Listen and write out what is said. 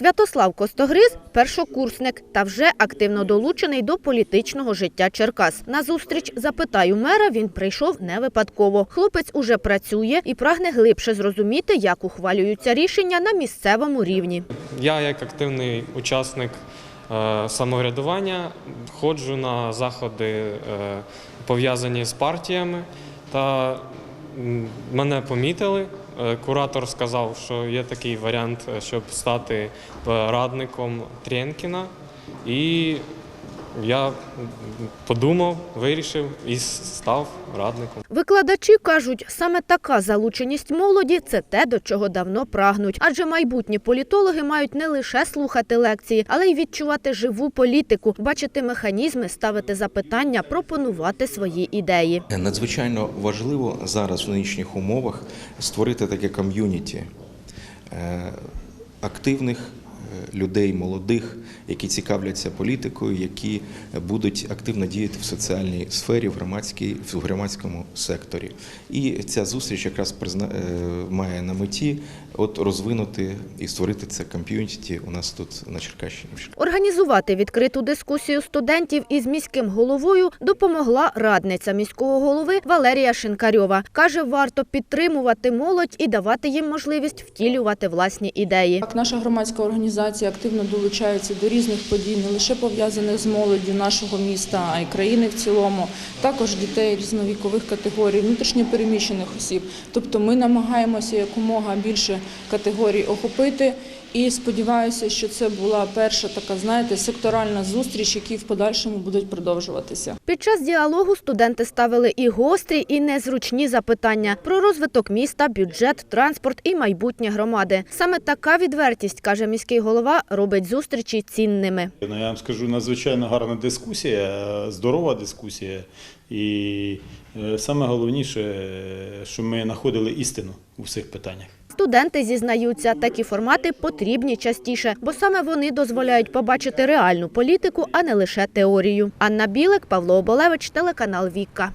Святослав Костогриз – першокурсник та вже активно долучений до політичного життя Черкас. На зустріч «Запитаю мера» він прийшов не випадково. Хлопець уже працює і прагне глибше зрозуміти, як ухвалюються рішення на місцевому рівні. Я, як активний учасник е, самоврядування, ходжу на заходи, е, пов'язані з партіями, та мене помітили. Е, Куратор сказав, що є такий варіант, е, щоб стати е, радником Тренкіна І я подумав, вирішив і став радником. Викладачі кажуть, саме така залученість молоді – це те, до чого давно прагнуть. Адже майбутні політологи мають не лише слухати лекції, але й відчувати живу політику, бачити механізми, ставити запитання, пропонувати свої ідеї. Надзвичайно важливо зараз в нинішніх умовах створити таке ком'юніті е, активних людей, молодих, які цікавляться політикою, які будуть активно діяти в соціальній сфері, в громадській, в громадському секторі. І ця зустріч якраз призна- е, має на меті от розвинути і створити це ком'юніті у нас тут на Черкащині. Організувати відкриту дискусію студентів із міським головою допомогла радниця міського голови Валерія Шинкарьова. Каже, варто підтримувати молодь і давати їм можливість втілювати власні ідеї. Так, наша громадська організація активно долучається до різних подій, не лише пов'язаних з молоддю нашого міста, а й країни в цілому, також дітей різновікових категорій, внутрішньопереміщених осіб. Тобто ми намагаємося якомога більше категорій охопити. І сподіваюся, що це була перша така, знаєте, секторальна зустріч, які в подальшому будуть продовжуватися. Під час діалогу студенти ставили і гострі, і незручні запитання про розвиток міста, бюджет, транспорт і майбутнє громади. Саме така відвертість, каже міський голова, робить зустрічі цінними. Ну, я вам скажу, надзвичайно гарна дискусія, здорова дискусія. І е, саме головніше, е, що ми знаходили істину у всіх питаннях. Студенти зізнаються, такі формати потрібні частіше, бо саме вони дозволяють побачити реальну політику, а не лише теорію. Анна Білик, Павло Оболевич, телеканал Вікка.